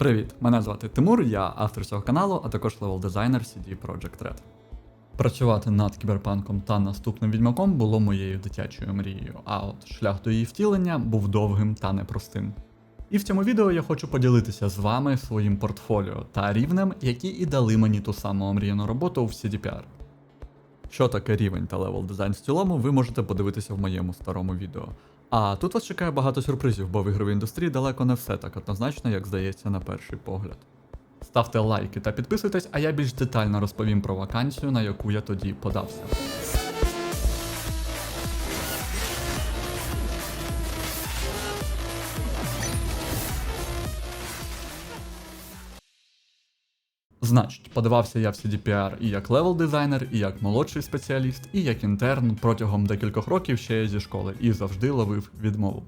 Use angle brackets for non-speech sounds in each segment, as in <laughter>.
Привіт, мене звати Тимур, я автор цього каналу, а також левел дизайнер CD Projekt Red. Працювати над кіберпанком та наступним відьмаком було моєю дитячою мрією, а от шлях до її втілення був довгим та непростим. І в цьому відео я хочу поділитися з вами своїм портфоліо та рівнем, які і дали мені ту саму омріяну роботу в CDPR. Що таке рівень та левел дизайн в цілому, ви можете подивитися в моєму старому відео. А тут вас чекає багато сюрпризів, бо в ігровій індустрії далеко не все так однозначно, як здається на перший погляд. Ставте лайки та підписуйтесь, а я більш детально розповім про вакансію, на яку я тоді подався. Значить, подавався я в CDPR і як левел дизайнер, і як молодший спеціаліст, і як інтерн протягом декількох років ще зі школи і завжди ловив відмову.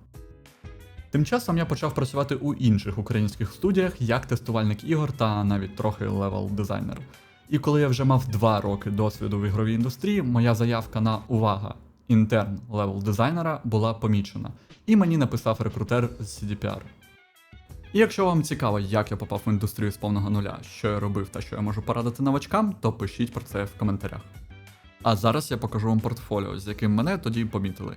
Тим часом я почав працювати у інших українських студіях як тестувальник ігор та навіть трохи левел дизайнер. І коли я вже мав два роки досвіду в ігровій індустрії, моя заявка на увага інтерн левел дизайнера була помічена, і мені написав рекрутер з CDPR. І якщо вам цікаво, як я попав в індустрію з повного нуля, що я робив та що я можу порадити новачкам, то пишіть про це в коментарях. А зараз я покажу вам портфоліо, з яким мене тоді помітили.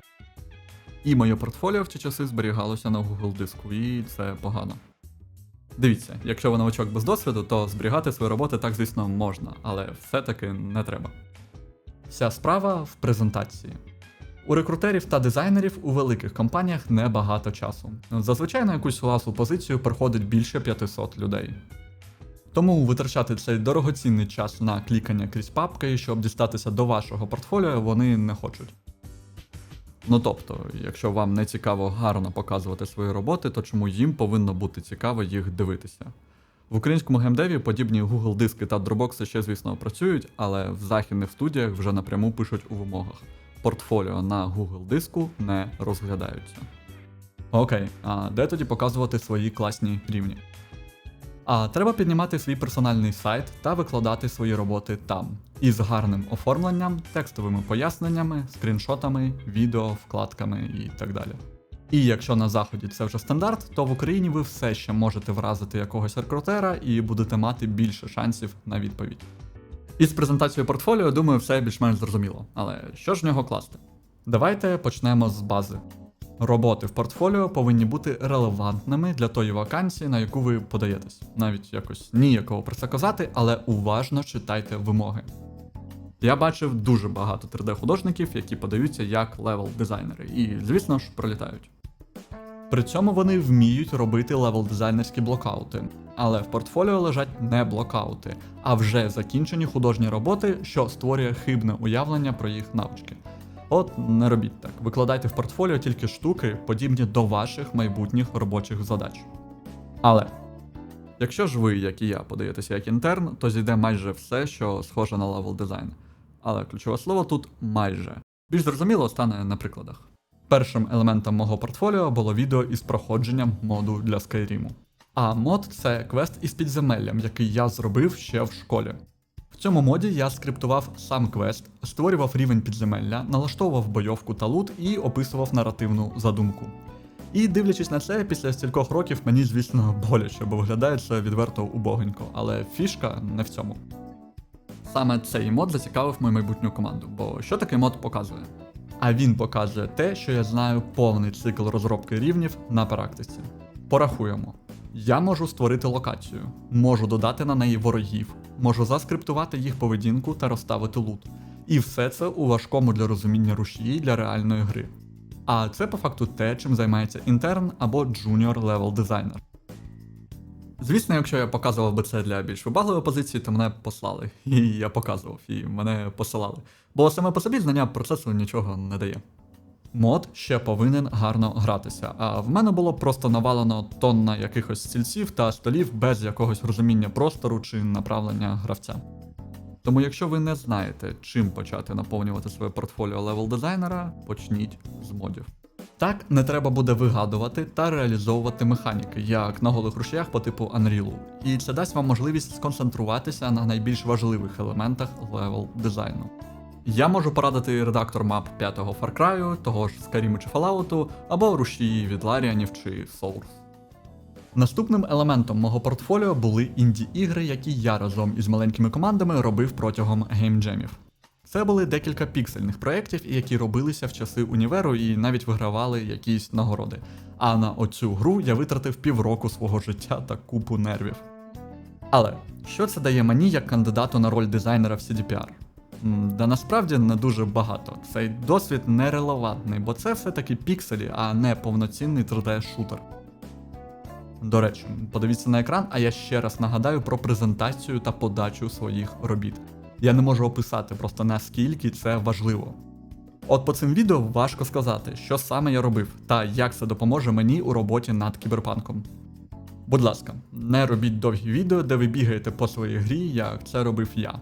І моє портфоліо в ті часи зберігалося на Google диску, і це погано. Дивіться, якщо ви новачок без досвіду, то зберігати свої роботи так, звісно, можна, але все-таки не треба. Вся справа в презентації. У рекрутерів та дизайнерів у великих компаніях небагато часу. Зазвичай на якусь власну позицію приходить більше 500 людей. Тому витрачати цей дорогоцінний час на клікання крізь папки, щоб дістатися до вашого портфоліо, вони не хочуть. Ну тобто, якщо вам не цікаво гарно показувати свої роботи, то чому їм повинно бути цікаво їх дивитися? В українському геймдеві подібні Google диски та Dropbox ще, звісно, працюють, але в західних студіях вже напряму пишуть у вимогах. Портфоліо на Google диску не розглядаються. Окей, а де тоді показувати свої класні рівні? А треба піднімати свій персональний сайт та викладати свої роботи там із гарним оформленням, текстовими поясненнями, скріншотами, відео, вкладками і так далі. І якщо на заході це вже стандарт, то в Україні ви все ще можете вразити якогось рекрутера і будете мати більше шансів на відповідь. Із презентацією портфоліо, думаю, все більш-менш зрозуміло. Але що ж в нього класти? Давайте почнемо з бази. Роботи в портфоліо повинні бути релевантними для тої вакансії, на яку ви подаєтесь. Навіть якось ніякого про це казати, але уважно читайте вимоги. Я бачив дуже багато 3D-художників, які подаються як левел дизайнери, і, звісно ж, пролітають. При цьому вони вміють робити левел дизайнерські блокаути, але в портфоліо лежать не блокаути, а вже закінчені художні роботи, що створює хибне уявлення про їх навички. От не робіть так, викладайте в портфоліо тільки штуки, подібні до ваших майбутніх робочих задач. Але якщо ж ви, як і я, подаєтеся як інтерн, то зійде майже все, що схоже на левел дизайн. Але ключове слово тут майже. Більш зрозуміло стане на прикладах. Першим елементом мого портфоліо було відео із проходженням моду для Skyrim. А мод це квест із підземеллям, який я зробив ще в школі. В цьому моді я скриптував сам квест, створював рівень підземелля, налаштовував бойовку та лут і описував наративну задумку. І дивлячись на це, після стількох років мені, звісно, боляче, бо виглядає це відверто убогенько, але фішка не в цьому. Саме цей мод зацікавив мою майбутню команду, бо що такий мод показує? А він показує те, що я знаю повний цикл розробки рівнів на практиці. Порахуємо. Я можу створити локацію, можу додати на неї ворогів, можу заскриптувати їх поведінку та розставити лут. І все це у важкому для розуміння рушії для реальної гри. А це по факту те, чим займається інтерн або джуніор левел дизайнер. Звісно, якщо я показував би це для більш вибагливої позиції, то мене послали. <laughs> І я показував, і мене посилали. Бо саме по собі знання процесу нічого не дає. Мод ще повинен гарно гратися, а в мене було просто навалено тонна якихось стільців та столів без якогось розуміння простору чи направлення гравця. Тому, якщо ви не знаєте, чим почати наповнювати своє портфоліо левел дизайнера, почніть з модів. Так не треба буде вигадувати та реалізовувати механіки, як на голих рушіях по типу Unreal. І це дасть вам можливість сконцентруватися на найбільш важливих елементах левел дизайну. Я можу порадити редактор мап 5-го Far Cry, того ж Skyrim чи Fallout, або рушії від Ларіанів чи Source. Наступним елементом мого портфоліо були інді-ігри, які я разом із маленькими командами робив протягом геймджемів. Це були декілька піксельних проєктів, які робилися в часи універу і навіть вигравали якісь нагороди. А на оцю гру я витратив півроку свого життя та купу нервів. Але що це дає мені як кандидату на роль дизайнера в CDPR? Да насправді не дуже багато. Цей досвід нерелевантний, бо це все-таки пікселі, а не повноцінний 3D-шутер. До речі, подивіться на екран, а я ще раз нагадаю про презентацію та подачу своїх робіт. Я не можу описати просто наскільки це важливо. От по цим відео важко сказати, що саме я робив та як це допоможе мені у роботі над кіберпанком. Будь ласка, не робіть довгі відео, де ви бігаєте по своїй грі, як це робив я.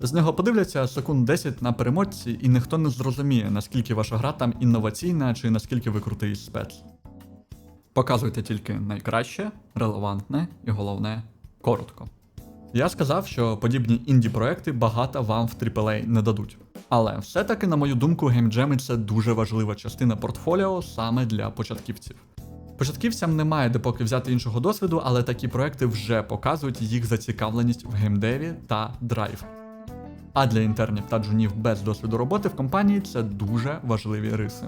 З нього подивляться секунд 10 на перемотці, і ніхто не зрозуміє, наскільки ваша гра там інноваційна чи наскільки ви крутий спец. Показуйте тільки найкраще, релевантне і головне коротко. Я сказав, що подібні інді-проекти багато вам в AAA не дадуть. Але все-таки, на мою думку, геймджеми це дуже важлива частина портфоліо саме для початківців. Початківцям немає де поки взяти іншого досвіду, але такі проекти вже показують їх зацікавленість в геймдеві та драйв. А для інтернів та джунів без досвіду роботи в компанії це дуже важливі риси.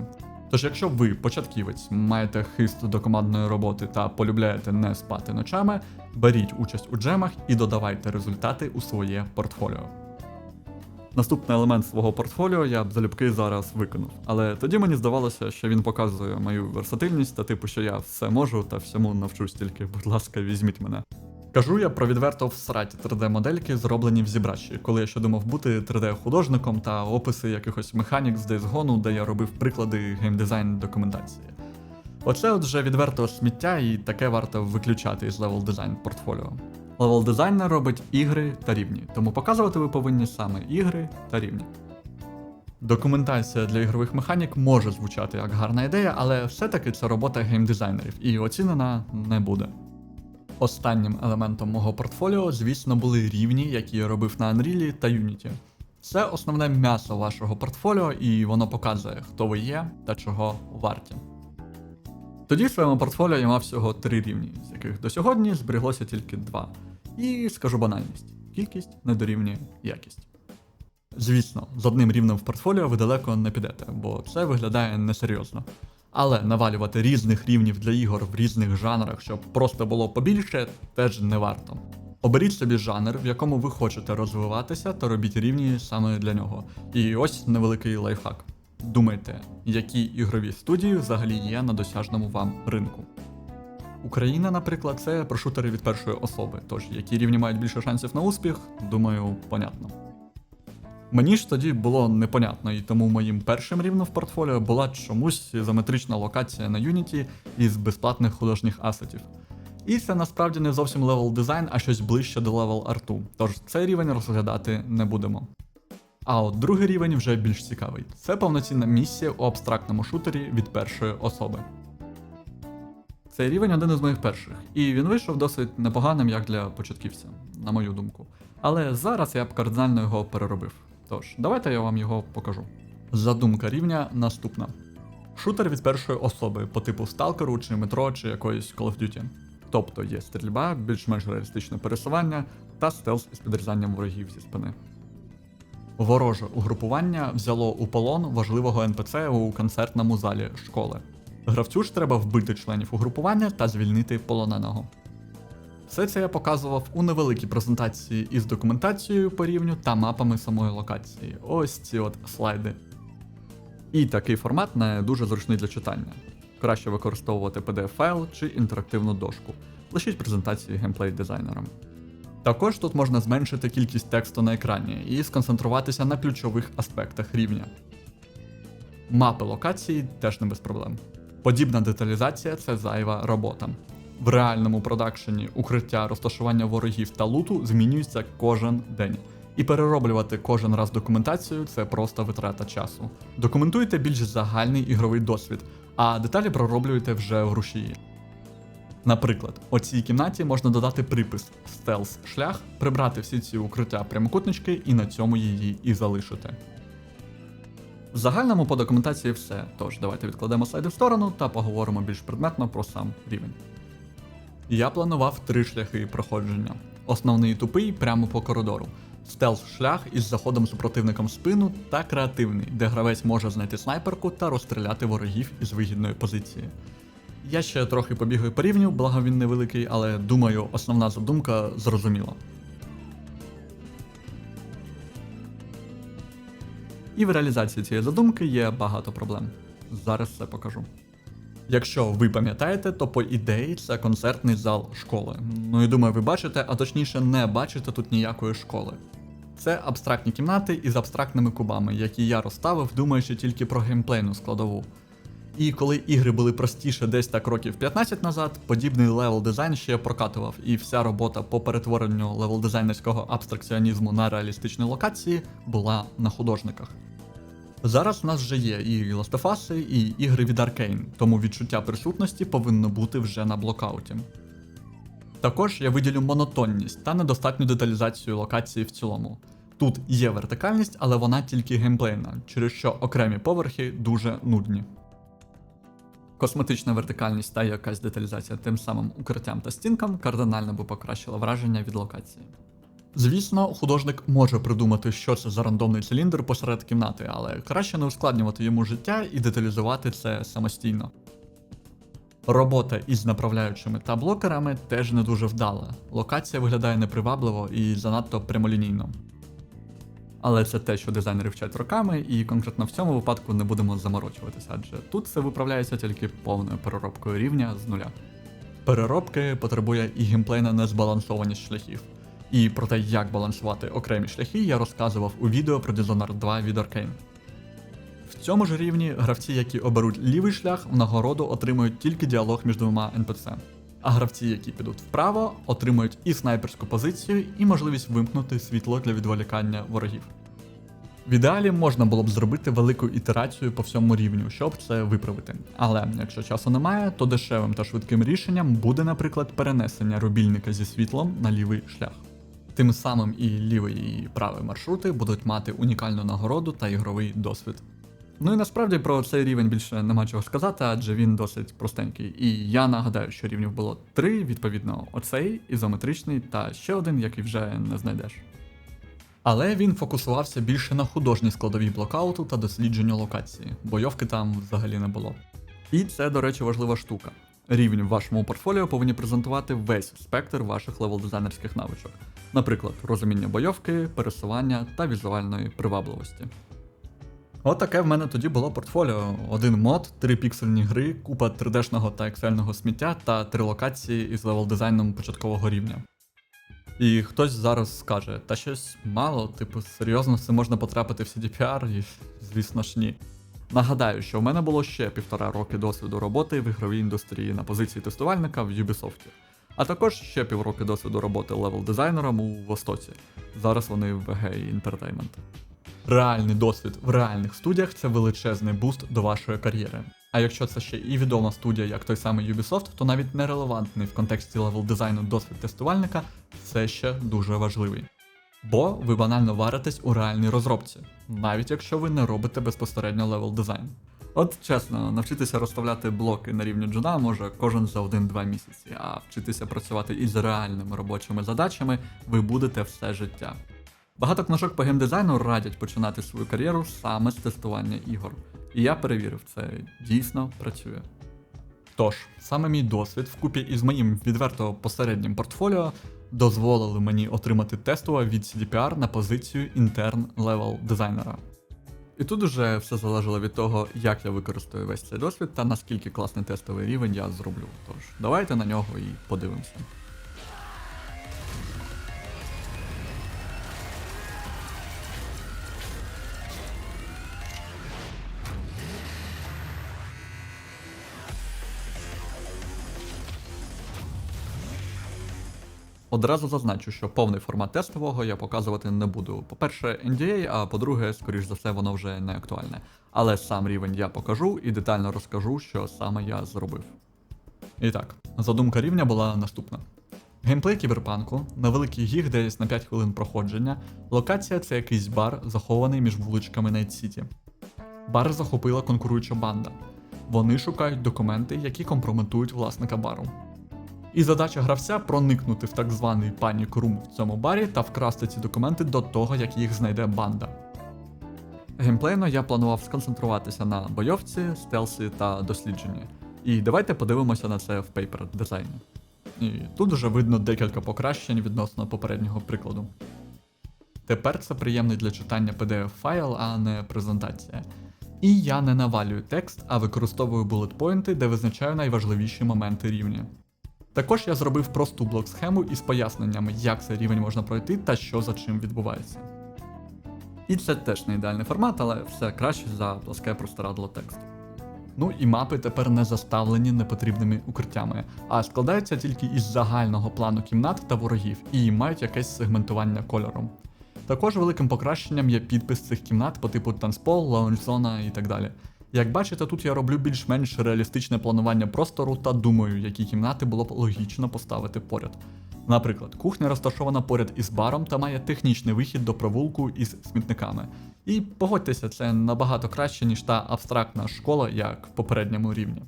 Тож, якщо ви початківець, маєте хист до командної роботи та полюбляєте не спати ночами, беріть участь у джемах і додавайте результати у своє портфоліо. Наступний елемент свого портфоліо я б залюбки зараз виконав, але тоді мені здавалося, що він показує мою версатильність та типу, що я все можу та всьому навчусь тільки, будь ласка, візьміть мене. Кажу я про відверто всраті 3D-модельки, зроблені в зібрачі, коли я ще думав бути 3D-художником та описи якихось механік з Days де я робив приклади геймдизайн документації. Оце от вже відверто сміття, і таке варто виключати із левел дизайн портфоліо. Левел дизайнер робить ігри та рівні, тому показувати ви повинні саме ігри та рівні. Документація для ігрових механік може звучати як гарна ідея, але все-таки це робота геймдизайнерів і оцінена не буде. Останнім елементом мого портфоліо, звісно, були рівні, які я робив на Unreal та Unity. Це основне м'ясо вашого портфоліо, і воно показує, хто ви є та чого варті. Тоді в своєму портфоліо я мав всього три рівні, з яких до сьогодні зберіглося тільки два. І скажу банальність: кількість не дорівнює якість. Звісно, з одним рівнем в портфоліо ви далеко не підете, бо це виглядає несерйозно. Але навалювати різних рівнів для ігор в різних жанрах, щоб просто було побільше, теж не варто. Оберіть собі жанр, в якому ви хочете розвиватися, та робіть рівні саме для нього. І ось невеликий лайфхак. Думайте, які ігрові студії взагалі є на досяжному вам ринку. Україна, наприклад, це про шутери від першої особи, тож які рівні мають більше шансів на успіх, думаю, понятно. Мені ж тоді було непонятно, і тому моїм першим рівнем в портфоліо була чомусь ізометрична локація на Unity із безплатних художніх асетів. І це насправді не зовсім левел дизайн, а щось ближче до левел арту, тож цей рівень розглядати не будемо. А от другий рівень вже більш цікавий. Це повноцінна місія у абстрактному шутері від першої особи. Цей рівень один із моїх перших, і він вийшов досить непоганим як для початківця, на мою думку. Але зараз я б кардинально його переробив. Тож, давайте я вам його покажу. Задумка рівня наступна: шутер від першої особи по типу сталкеру чи метро чи якоїсь Call of Duty. Тобто є стрільба, більш-менш реалістичне пересування та стелс із підрізанням ворогів зі спини. Вороже угрупування взяло у полон важливого НПЦ у концертному залі школи. Гравцю ж треба вбити членів угрупування та звільнити полоненого. Все це я показував у невеликій презентації із документацією по рівню та мапами самої локації. Ось ці от слайди. І такий формат не дуже зручний для читання. Краще використовувати PDF-файл чи інтерактивну дошку. Лишіть презентації геймплей дизайнерам. Також тут можна зменшити кількість тексту на екрані і сконцентруватися на ключових аспектах рівня. Мапи локації теж не без проблем. Подібна деталізація це зайва робота. В реальному продакшені укриття, розташування ворогів та луту змінюються кожен день. І перероблювати кожен раз документацію це просто витрата часу. Документуйте більш загальний ігровий досвід, а деталі пророблюйте вже в рушії. Наприклад, у цій кімнаті можна додати припис стелс шлях, прибрати всі ці укриття прямокутнички і на цьому її і залишити. В загальному по документації все, тож давайте відкладемо слайди в сторону та поговоримо більш предметно про сам рівень. Я планував три шляхи проходження. Основний тупий прямо по коридору, стелс-шлях із заходом супротивником спину та креативний, де гравець може знайти снайперку та розстріляти ворогів із вигідної позиції. Я ще трохи побігаю по рівню, благо він невеликий, але думаю, основна задумка зрозуміла. І в реалізації цієї задумки є багато проблем. Зараз все покажу. Якщо ви пам'ятаєте, то по ідеї це концертний зал школи. Ну і думаю, ви бачите, а точніше не бачите тут ніякої школи. Це абстрактні кімнати із абстрактними кубами, які я розставив, думаючи тільки про геймплейну складову. І коли ігри були простіше десь так років 15 назад, подібний левел дизайн ще прокатував, і вся робота по перетворенню левел дизайнерського абстракціонізму на реалістичні локації була на художниках. Зараз в нас вже є і Last of Us, і ігри від Arkane, тому відчуття присутності повинно бути вже на блокауті. Також я виділю монотонність та недостатню деталізацію локації в цілому. Тут є вертикальність, але вона тільки геймплейна, через що окремі поверхи дуже нудні. Косметична вертикальність та якась деталізація тим самим укриттям та стінкам кардинально би покращила враження від локації. Звісно, художник може придумати, що це за рандомний циліндр посеред кімнати, але краще не ускладнювати йому життя і деталізувати це самостійно. Робота із направляючими та блокерами теж не дуже вдала. Локація виглядає непривабливо і занадто прямолінійно. Але це те, що дизайнери вчать роками, і конкретно в цьому випадку не будемо заморочуватися, адже тут це виправляється тільки повною переробкою рівня з нуля. Переробки потребує і геймплейна незбалансованість шляхів. І про те, як балансувати окремі шляхи, я розказував у відео про Dishonored 2 від Arkane. В цьому ж рівні гравці, які оберуть лівий шлях, в нагороду отримують тільки діалог між двома NPC. А гравці, які підуть вправо, отримують і снайперську позицію, і можливість вимкнути світло для відволікання ворогів. В ідеалі можна було б зробити велику ітерацію по всьому рівню, щоб це виправити. Але якщо часу немає, то дешевим та швидким рішенням буде, наприклад, перенесення рубільника зі світлом на лівий шлях. Тим самим і лівий і правий маршрути будуть мати унікальну нагороду та ігровий досвід. Ну і насправді про цей рівень більше нема чого сказати, адже він досить простенький. І я нагадаю, що рівнів було три, відповідно, оцей, ізометричний та ще один, який вже не знайдеш. Але він фокусувався більше на художній складовій блокауту та дослідженню локації, бойовки там взагалі не було. І це, до речі, важлива штука. Рівень в вашому портфоліо повинні презентувати весь спектр ваших левел-дизайнерських навичок, наприклад, розуміння бойовки, пересування та візуальної привабливості. От в мене тоді було портфоліо: один мод, три піксельні гри, купа 3D-шного та ексельного сміття та три локації із левел-дизайном початкового рівня. І хтось зараз скаже, та щось мало, типу, серйозно це можна потрапити в CDPR, і звісно ж ні. Нагадаю, що в мене було ще півтора роки досвіду роботи в ігровій індустрії на позиції тестувальника в Ubisoft, а також ще півроки досвіду роботи левел-дизайнером у Востоці. Зараз вони в VG Entertainment. Реальний досвід в реальних студіях це величезний буст до вашої кар'єри. А якщо це ще і відома студія, як той самий Ubisoft, то навіть нерелевантний в контексті левел дизайну досвід тестувальника все ще дуже важливий. Бо ви банально варитесь у реальній розробці, навіть якщо ви не робите безпосередньо левел дизайн. От чесно, навчитися розставляти блоки на рівні джуна може кожен за 1-2 місяці, а вчитися працювати із реальними робочими задачами ви будете все життя. Багато книжок по геймдизайну радять починати свою кар'єру саме з тестування ігор. І я перевірив, це дійсно працює. Тож, саме мій досвід вкупі із моїм відверто посереднім портфоліо дозволили мені отримати тестове від CDPR на позицію інтерн левел дизайнера. І тут уже все залежало від того, як я використаю весь цей досвід та наскільки класний тестовий рівень я зроблю. Тож, давайте на нього і подивимося. Одразу зазначу, що повний формат тестового я показувати не буду. По-перше, NDA, а по-друге, скоріш за все, воно вже не актуальне. Але сам рівень я покажу і детально розкажу, що саме я зробив. І так, задумка рівня була наступна. Геймплей кіберпанку, невеликий гіг десь на 5 хвилин проходження. Локація це якийсь бар, захований між вуличками Найт Сіті. Бар захопила конкуруюча банда. Вони шукають документи, які компрометують власника бару. І задача гравця проникнути в так званий панік рум в цьому барі та вкрасти ці документи до того, як їх знайде банда. Геймплейно я планував сконцентруватися на бойовці, стелсі та дослідженні. І давайте подивимося на це в пейпер дизайні. І тут вже видно декілька покращень відносно попереднього прикладу. Тепер це приємний для читання PDF файл, а не презентація. І я не навалюю текст, а використовую булетпойнти, де визначаю найважливіші моменти рівня. Також я зробив просту блок-схему із поясненнями, як цей рівень можна пройти та що за чим відбувається. І це теж не ідеальний формат, але все краще за пласке простирадло тексту. Ну і мапи тепер не заставлені непотрібними укриттями, а складаються тільки із загального плану кімнат та ворогів і мають якесь сегментування кольором. Також великим покращенням є підпис цих кімнат по типу танцпол, лаунж-зона і так далі. Як бачите, тут я роблю більш-менш реалістичне планування простору та думаю, які кімнати було б логічно поставити поряд. Наприклад, кухня розташована поряд із баром та має технічний вихід до провулку із смітниками. І погодьтеся, це набагато краще, ніж та абстрактна школа, як в попередньому рівні.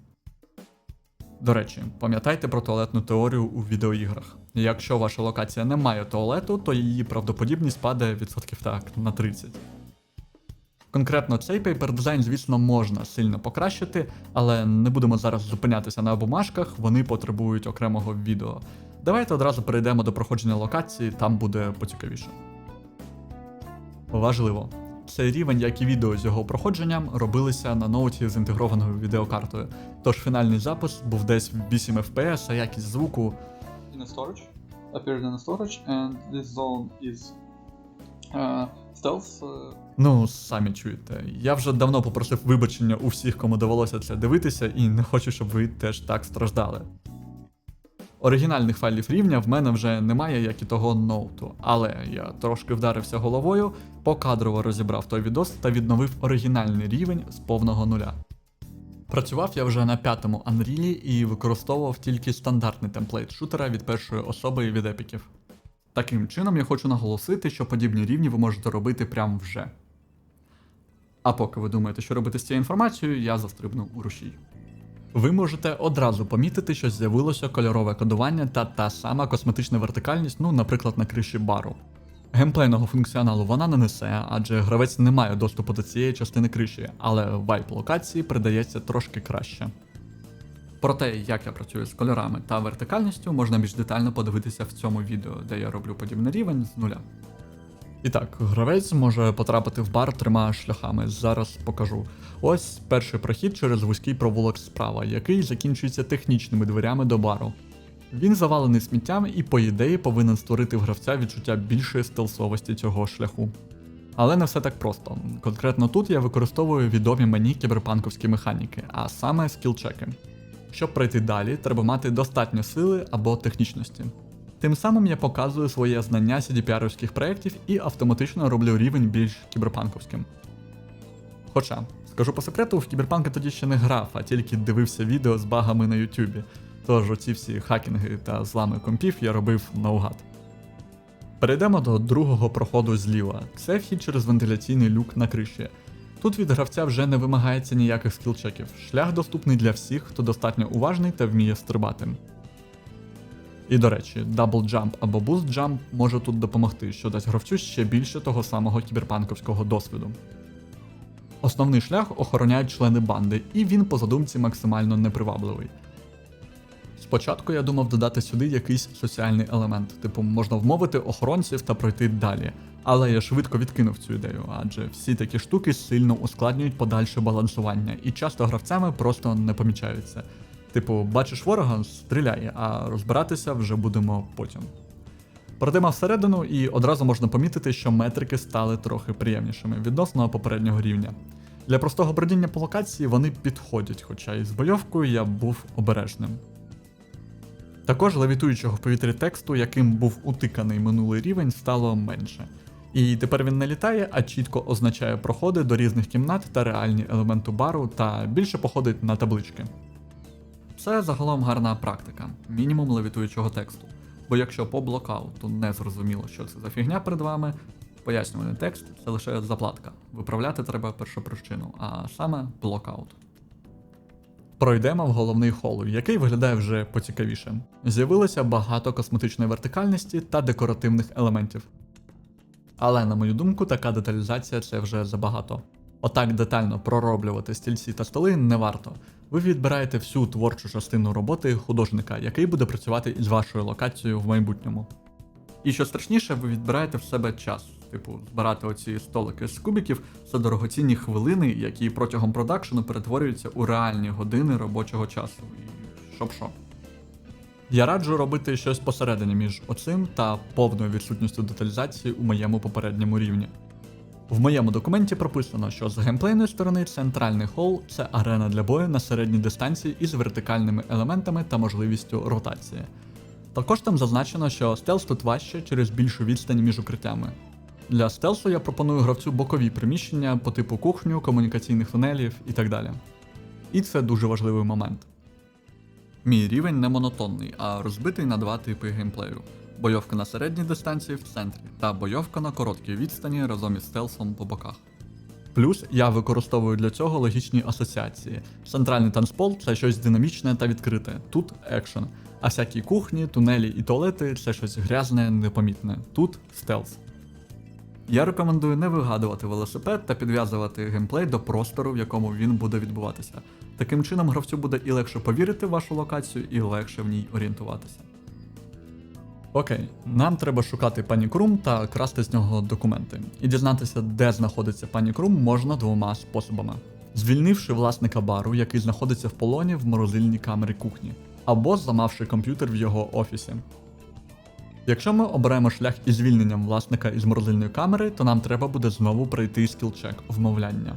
До речі, пам'ятайте про туалетну теорію у відеоіграх. Якщо ваша локація не має туалету, то її правдоподібність падає відсотків так на 30. Конкретно цей пейпер дизайн, звісно, можна сильно покращити, але не будемо зараз зупинятися на бумажках, вони потребують окремого відео. Давайте одразу перейдемо до проходження локації, там буде поцікавіше. Важливо. Цей рівень, як і відео з його проходженням, робилися на ноуті з інтегрованою відеокартою. Тож фінальний запис був десь в 8 FPS, а якість звуку in a storage, appeared in a storage, and this zone is uh, Uh, Ну, самі чуєте. Я вже давно попросив вибачення у всіх, кому довелося це дивитися, і не хочу, щоб ви теж так страждали. Оригінальних файлів рівня в мене вже немає, як і того ноуту, але я трошки вдарився головою, покадрово розібрав той відос та відновив оригінальний рівень з повного нуля. Працював я вже на п'ятому Unreal і використовував тільки стандартний темплейт шутера від першої особи від епіків. Таким чином я хочу наголосити, що подібні рівні ви можете робити прямо вже. А поки ви думаєте, що робити з цією інформацією, я застрибну у рушій. Ви можете одразу помітити, що з'явилося кольорове кодування та та сама косметична вертикальність, ну, наприклад, на криші бару. Геймплейного функціоналу вона не несе, адже гравець не має доступу до цієї частини криші, але вайп локації придається трошки краще. Про те, як я працюю з кольорами та вертикальністю, можна більш детально подивитися в цьому відео, де я роблю подібний рівень з нуля. І так, гравець може потрапити в бар трьома шляхами. Зараз покажу. Ось перший прохід через вузький провулок справа, який закінчується технічними дверями до бару. Він завалений сміттям і, по ідеї, повинен створити в гравця відчуття більшої стелсовості цього шляху. Але не все так просто. Конкретно тут я використовую відомі мені кіберпанковські механіки, а саме скілчеки. Щоб пройти далі, треба мати достатньо сили або технічності. Тим самим я показую своє знання cdpr проєктів і автоматично роблю рівень більш кіберпанковським. Хоча, скажу по секрету, в кіберпанки тоді ще не грав, а тільки дивився відео з багами на Ютубі. Тож оці всі хакінги та злами компів я робив наугад. Перейдемо до другого проходу зліва. Це вхід через вентиляційний люк на криші. Тут від гравця вже не вимагається ніяких скілчеків. Шлях доступний для всіх, хто достатньо уважний та вміє стрибати. І до речі, Double Jump або Boost Jump може тут допомогти, що дасть гравцю ще більше того самого кіберпанковського досвіду. Основний шлях охороняють члени банди, і він по задумці максимально непривабливий. Спочатку я думав додати сюди якийсь соціальний елемент, типу можна вмовити охоронців та пройти далі. Але я швидко відкинув цю ідею, адже всі такі штуки сильно ускладнюють подальше балансування, і часто гравцями просто не помічаються. Типу, бачиш ворога, стріляй, а розбиратися вже будемо потім. Пройдемо всередину, і одразу можна помітити, що метрики стали трохи приємнішими відносно попереднього рівня. Для простого бродіння по локації вони підходять, хоча і з бойовкою я був обережним. Також левітуючого в повітрі тексту, яким був утиканий минулий рівень, стало менше. І тепер він не літає, а чітко означає проходи до різних кімнат та реальні елементи бару, та більше походить на таблички. Це загалом гарна практика, мінімум левітуючого тексту. Бо якщо по блокауту не зрозуміло, що це за фігня перед вами, пояснювальний текст це лише заплатка. Виправляти треба першу причину, а саме блокаут. Пройдемо в головний хол, який виглядає вже поцікавіше. З'явилося багато косметичної вертикальності та декоративних елементів. Але, на мою думку, така деталізація це вже забагато. Отак детально пророблювати стільці та столи не варто. Ви відбираєте всю творчу частину роботи художника, який буде працювати із вашою локацією в майбутньому. І що страшніше, ви відбираєте в себе час. Типу, збирати оці столики з кубиків це дорогоцінні хвилини, які протягом продакшену перетворюються у реальні години робочого часу. І що. Я раджу робити щось посередині між оцим та повною відсутністю деталізації у моєму попередньому рівні. В моєму документі прописано, що з геймплейної сторони центральний хол це арена для бою на середній дистанції із вертикальними елементами та можливістю ротації. Також там зазначено, що стелс тут важче через більшу відстань між укриттями. Для стелсу я пропоную гравцю бокові приміщення по типу кухню, комунікаційних тунелів і так далі. І це дуже важливий момент. Мій рівень не монотонний, а розбитий на два типи геймплею: бойовка на середній дистанції в центрі та бойовка на короткій відстані разом із стелсом по боках. Плюс я використовую для цього логічні асоціації. Центральний танцпол це щось динамічне та відкрите, тут екшен. А всякі кухні, тунелі і туалети це щось грязне, непомітне. Тут стелс. Я рекомендую не вигадувати велосипед та підв'язувати геймплей до простору, в якому він буде відбуватися. Таким чином гравцю буде і легше повірити в вашу локацію, і легше в ній орієнтуватися. Окей, нам треба шукати панікрум та красти з нього документи. І дізнатися, де знаходиться панікрум, можна двома способами: звільнивши власника бару, який знаходиться в полоні в морозильній камері кухні, або зламавши комп'ютер в його офісі. Якщо ми оберемо шлях із звільненням власника із морозильної камери, то нам треба буде знову пройти скілчек вмовляння.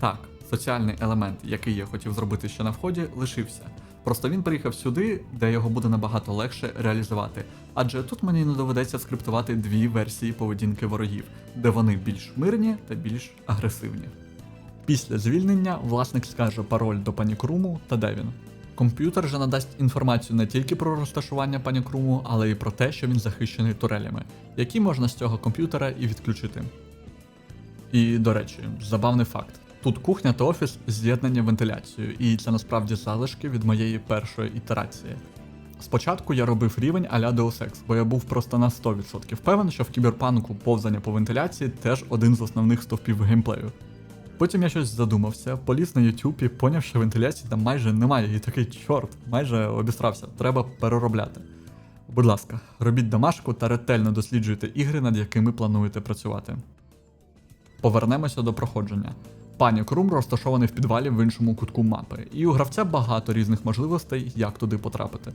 Так, соціальний елемент, який я хотів зробити ще на вході, лишився. Просто він приїхав сюди, де його буде набагато легше реалізувати. Адже тут мені не доведеться скриптувати дві версії поведінки ворогів, де вони більш мирні та більш агресивні. Після звільнення власник скаже пароль до панікруму та де він. Комп'ютер же надасть інформацію не тільки про розташування панікруму, але й про те, що він захищений турелями, які можна з цього комп'ютера і відключити. І до речі, забавний факт. Тут кухня та офіс з'єднані вентиляцією, і це насправді залишки від моєї першої ітерації. Спочатку я робив рівень а-ля Deus Ex, бо я був просто на 100% певен, що в кіберпанку повзання по вентиляції теж один з основних стовпів геймплею. Потім я щось задумався, поліз на YouTube і поняв, що вентиляції там майже немає, і такий чорт, майже обістрався, треба переробляти. Будь ласка, робіть домашку та ретельно досліджуйте ігри, над якими плануєте працювати. Повернемося до проходження. Панік Рум розташований в підвалі в іншому кутку мапи, і у гравця багато різних можливостей, як туди потрапити.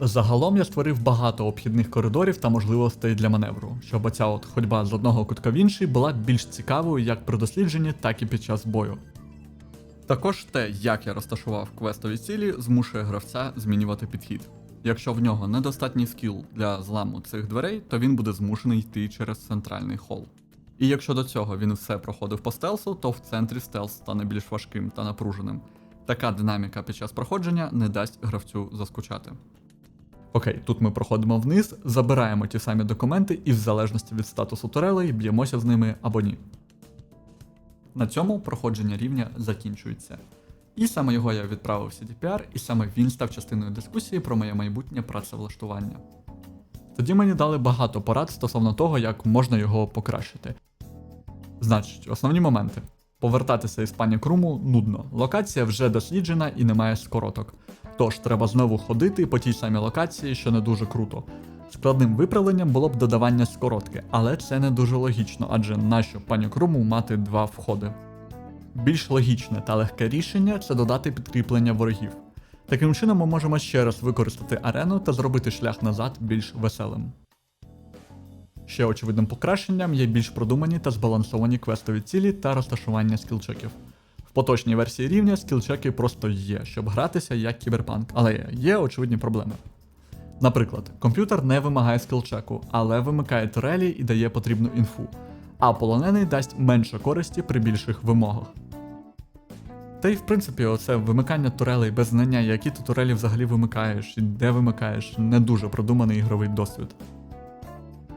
Загалом я створив багато обхідних коридорів та можливостей для маневру, щоб оця от ходьба з одного кутка в інший була більш цікавою як при дослідженні, так і під час бою. Також те, як я розташував квестові цілі, змушує гравця змінювати підхід. Якщо в нього недостатній скіл для зламу цих дверей, то він буде змушений йти через центральний хол. І якщо до цього він все проходив по стелсу, то в центрі стелс стане більш важким та напруженим. Така динаміка під час проходження не дасть гравцю заскучати. Окей, тут ми проходимо вниз, забираємо ті самі документи і в залежності від статусу турелей б'ємося з ними або ні. На цьому проходження рівня закінчується. І саме його я відправив в CDPR, і саме він став частиною дискусії про моє майбутнє працевлаштування. Тоді мені дали багато порад стосовно того, як можна його покращити. Значить, основні моменти. Повертатися із пані Круму нудно. Локація вже досліджена і немає скороток. Тож треба знову ходити по тій самій локації, що не дуже круто. Складним виправленням було б додавання скоротки, але це не дуже логічно, адже нащо пані Круму мати два входи. Більш логічне та легке рішення це додати підкріплення ворогів. Таким чином ми можемо ще раз використати арену та зробити шлях назад більш веселим. Ще очевидним покращенням є більш продумані та збалансовані квестові цілі та розташування скілчеків. Поточній версії рівня скілчеки просто є, щоб гратися як кіберпанк, але є очевидні проблеми. Наприклад, комп'ютер не вимагає скілчеку, але вимикає турелі і дає потрібну інфу, а полонений дасть менше користі при більших вимогах. Та й в принципі, оце вимикання турелей без знання, які ти турелі взагалі вимикаєш і де вимикаєш, не дуже продуманий ігровий досвід.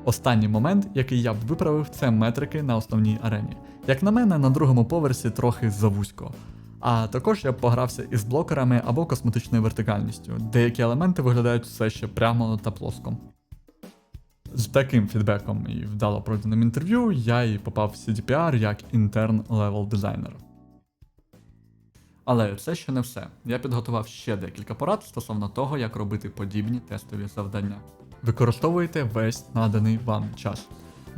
Останній момент, який я б виправив, це метрики на основній арені. Як на мене, на другому поверсі трохи завузько. А також я б погрався із блокерами або косметичною вертикальністю. Деякі елементи виглядають все ще прямо та плоско. З таким фідбеком і вдало пройденим інтерв'ю я і попав в CDPR як інтерн левел дизайнер. Але це ще не все. Я підготував ще декілька порад стосовно того, як робити подібні тестові завдання. Використовуйте весь наданий вам час.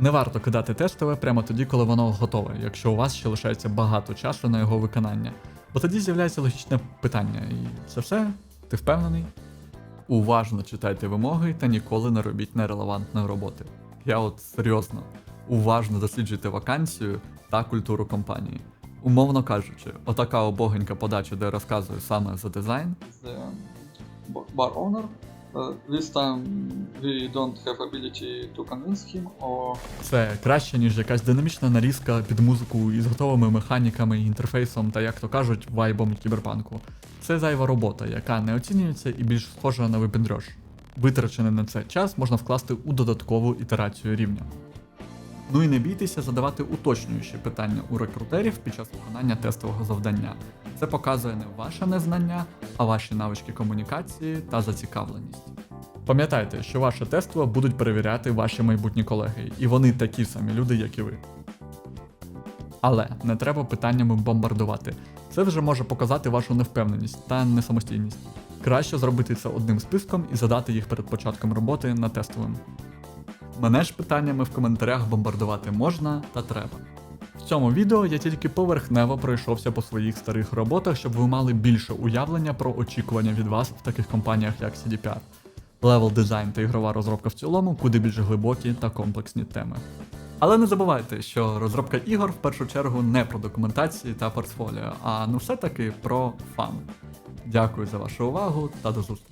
Не варто кидати тестове прямо тоді, коли воно готове, якщо у вас ще лишається багато часу на його виконання. Бо тоді з'являється логічне питання, і це все? Ти впевнений? Уважно читайте вимоги та ніколи не робіть нерелевантної роботи. Я от серйозно, уважно досліджуйте вакансію та культуру компанії. Умовно кажучи, отака обогенька подача, де розказую саме за дизайн, the Uh, this time we don't have ability to convince him or це краще, ніж якась динамічна нарізка під музику із готовими механіками, інтерфейсом та, як то кажуть, вайбом кіберпанку. Це зайва робота, яка не оцінюється і більш схожа на випендрьож. Витрачений на це час можна вкласти у додаткову ітерацію рівня. Ну і не бійтеся задавати уточнюючі питання у рекрутерів під час виконання тестового завдання. Це показує не ваше незнання, а ваші навички комунікації та зацікавленість. Пам'ятайте, що ваше тество будуть перевіряти ваші майбутні колеги, і вони такі самі люди, як і ви. Але не треба питаннями бомбардувати. Це вже може показати вашу невпевненість та несамостійність. Краще зробити це одним списком і задати їх перед початком роботи на тестовим. Мене ж питаннями в коментарях бомбардувати можна та треба. В цьому відео я тільки поверхнево пройшовся по своїх старих роботах, щоб ви мали більше уявлення про очікування від вас в таких компаніях, як CDPR. Левел дизайн та ігрова розробка в цілому куди більш глибокі та комплексні теми. Але не забувайте, що розробка ігор в першу чергу не про документації та портфоліо, а ну все-таки про фан. Дякую за вашу увагу та до зустрічі!